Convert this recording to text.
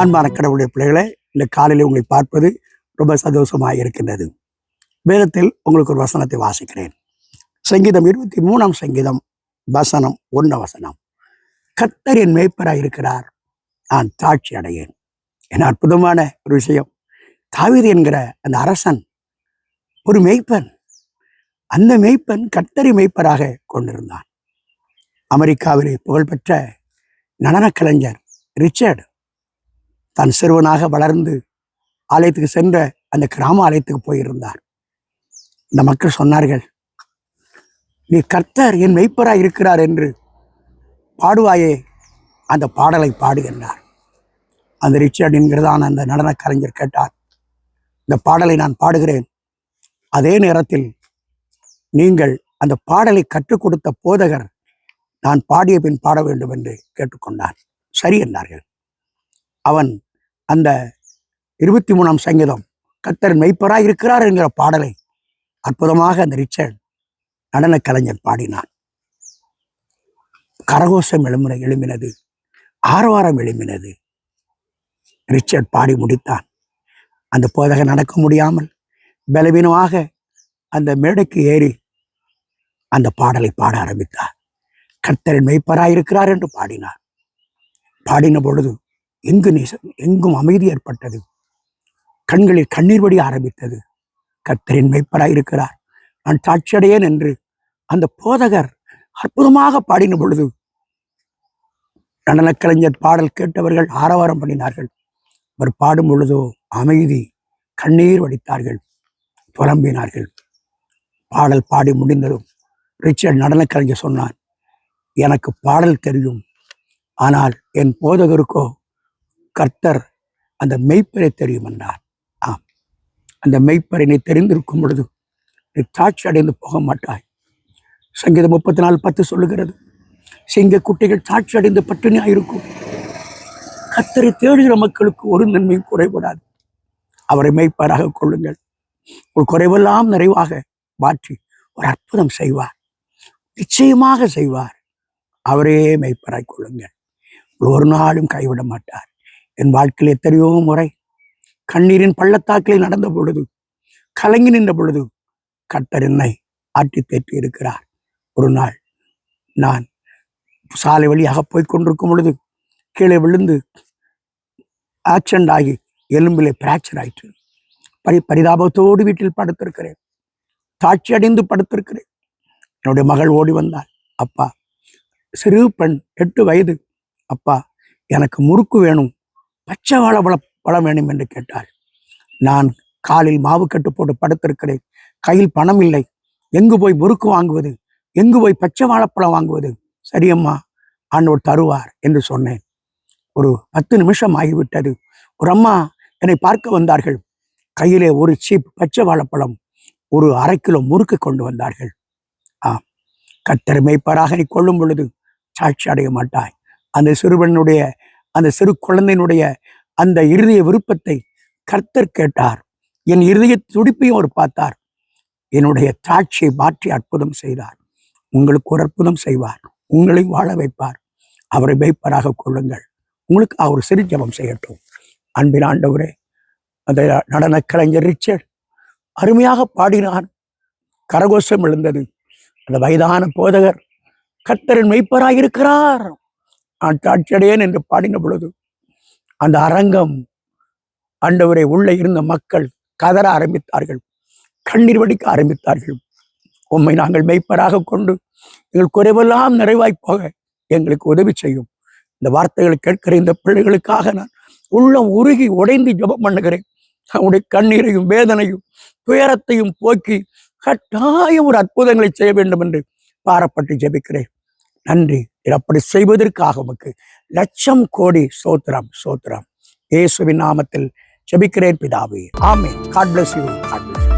அன்பான கடவுளுடைய பிள்ளைகளை இந்த காலையில் உங்களை பார்ப்பது ரொம்ப சந்தோஷமாக இருக்கின்றது வேதத்தில் உங்களுக்கு ஒரு வசனத்தை வாசிக்கிறேன். சங்கீதம் இருபத்தி மூணாம் சங்கீதம் வசனம் ஒன்ன வசனம். கத்தர் என் மேய்ப்பராக இருக்கிறார் நான் தாட்சி அடையேன். என அற்புதமான ஒரு விஷயம். தாவீது என்கிற அந்த அரசன் ஒரு மேய்ப்பன். அந்த மேய்ப்பன் கத்தரி மெய்ப்பராக கொண்டிருந்தான். அமெரிக்காவிலே புகழ்பெற்ற நடனக் கலைஞர் ரிச்சர்டு தான் சிறுவனாக வளர்ந்து ஆலயத்துக்கு சென்ற அந்த கிராம ஆலயத்துக்கு போயிருந்தார். இந்த மக்கள் சொன்னார்கள் நீ கர்த்தர் என் மெய்ப்பராக இருக்கிறார் என்று பாடுவாயே அந்த பாடலை பாடு என்றார். அந்த ரிச்சர்ட் என்கிறதான அந்த நடனக் கலைஞர் கேட்டார் இந்த பாடலை நான் பாடுகிறேன். அதே நேரத்தில் நீங்கள் அந்த பாடலை கற்றுக் கொடுத்த போதகர் நான் பாடிய பின் பாட வேண்டும் என்று கேட்டுக்கொண்டார். சரி என்றார்கள். அவன் அந்த இருபத்தி மூணாம் சங்கீதம் கத்தர் மெய்ப்பராய் இருக்கிறார் என்கிற பாடலை அற்புதமாக அந்த ரிச்சர்ட் நடன கலைஞர் பாடினான் கரகோஷம் எழுமின எழுமினது ஆரவாரம் எழுமினது ரிச்சர்ட் பாடி முடித்தான். அந்த போதக நடக்க முடியாமல் பலவீனமாக அந்த மேடைக்கு ஏறி அந்த பாடலை பாட ஆரம்பித்தார். கர்த்தரின் மெய்ப்பராய் இருக்கிறார் என்று பாடினார். பாடின பொழுது எங்கு நேச எங்கும் அமைதி ஏற்பட்டது. கண்களில் கண்ணீர் வடி ஆரம்பித்தது. கத்தரின் மெய்ப்பராய் இருக்கிறார். நான் சாட்சியடையேன் என்று அந்த போதகர் அற்புதமாக பாடின பொழுது நடனக்கலைஞர் பாடல் கேட்டவர்கள் ஆரவாரம் பண்ணினார்கள். அவர் பாடும் பொழுதோ அமைதி கண்ணீர் வடித்தார்கள். புலம்பினார்கள் பாடல் பாடி முடிந்ததும் ரிச்சர்ட் நடனக்கலைஞர் சொன்னார் எனக்கு பாடல் தெரியும். ஆனால் என் போதகருக்கோ கர்த்தர் அந்த மெய்ப்பரை தெரியும் என்றார் ஆம். அந்த மெய்ப்பரை நீ தெரிந்திருக்கும் பொழுது நீ தாட்சி அடைந்து போக மாட்டாய். சங்கீதம் முப்பத்தி நாலு பத்து சொல்லுகிறது சிங்க குட்டிகள் தாட்சி அடைந்து பட்டினியாயிருக்கும் கர்த்தரை தேடுகிற மக்களுக்கு ஒரு நன்மையும் குறைபடாது. அவரை மெய்ப்பராக கொள்ளுங்கள். ஒரு குறைவெல்லாம் நிறைவாக மாற்றி ஒரு அற்புதம் செய்வார். நிச்சயமாக செய்வார். அவரே மெய்ப்பராய் கொள்ளுங்கள். ஒரு நாளும் கைவிட மாட்டார். என் வாழ்க்கையில் எத்தனையோ முறை கண்ணீரின் பள்ளத்தாக்கில் நடந்த பொழுது கலங்கி நின்ற பொழுது கர்த்தர் என்னை ஆட்டி தேற்றி இருக்கிறார். ஒரு நாள் நான் சாலை வழியாக போய் கொண்டிருக்கும் பொழுது கீழே விழுந்து ஆக்சிடென்ட் ஆகி எலும்பிலே பிராக்சர் ஆயிற்று. பரி பரிதாபத்தோடு வீட்டில் படுத்திருக்கிறேன். தாட்சி அடைந்து படுத்திருக்கிறேன். என்னுடைய மகள் ஓடி வந்தாள். அப்பா சிறு பெண் எட்டு வயது. அப்பா எனக்கு முறுக்கு வேணும். பச்சை வாழை வள பழம் வேணும் என்று கேட்டாள். நான் காலில் மாவு கட்டு போட்டு படுத்திருக்கிறேன். கையில் பணம் இல்லை. எங்கு போய் முறுக்கு வாங்குவது? எங்கு போய் பச்சை வாழைப்பழம் வாங்குவது? சரியம்மா ஆண்டவர் தருவார் என்று சொன்னேன். ஒரு பத்து நிமிஷம் ஆகிவிட்டது. ஒரு அம்மா என்னை பார்க்க வந்தார்கள். கையிலே ஒரு சீப் பச்சை வாழைப்பழம் ஒரு அரை கிலோ முறுக்கு கொண்டு வந்தார்கள். ஆ கத்தர் மேய்ப்பராக நீ கொள்ளும் பொழுது சாட்சி அடைய மாட்டாய். அந்த சிறுவனுடைய அந்த சிறு குழந்தையினுடைய அந்த இருதய விருப்பத்தை கர்த்தர் கேட்டார். என் இருதய துடிப்பையும் அவர் பார்த்தார். என்னுடைய தாட்சியை மாற்றி அற்புதம் செய்தார். உங்களுக்கு ஒரு அற்புதம் செய்வார். உங்களை வாழ வைப்பார். அவரை வைப்பராக கொள்ளுங்கள். உங்களுக்கு அவர் சிறு ஜெபம் செய்யட்டும். அன்பின் ஆண்டவரே அந்த நடன கலைஞர் ரிச்சர்ட் அருமையாக பாடினார். கரகோஷம் எழுந்தது. அந்த வயதான போதகர் கர்த்தரின் மெய்ப்பராக இருக்கிறார் நான் சாட்சியடையேன் என்று பாடின பொழுது அந்த அரங்கம் ஆண்டவரை உள்ளே இருந்த மக்கள் கதற ஆரம்பித்தார்கள் கண்ணீர் வடிக்க ஆரம்பித்தார்கள். உம்மை நாங்கள் மெய்ப்பராக கொண்டு எங்கள் குறைவெல்லாம் நிறைவாய் போக எங்களுக்கு உதவி செய்யும். இந்த வார்த்தைகளை கேட்கிற இந்த பிள்ளைகளுக்காக நான் உள்ளம் உருகி உடைந்து ஜெபம் பண்ணுகிறேன். அவனுடைய கண்ணீரையும் வேதனையும் துயரத்தையும் போக்கி கட்டாயம் ஒரு அற்புதங்களை செய்ய வேண்டும் என்று பாரப்பட்டு ஜெபிக்கிறேன். நன்றி. அப்படி செய்வதற்காக உமக்கு லட்சம் கோடி சோத்திரம் சோத்திரம் இயேசுவின் நாமத்தில் ஜெபிக்கிறேன் பிதாவே. ஆமே God bless you God bless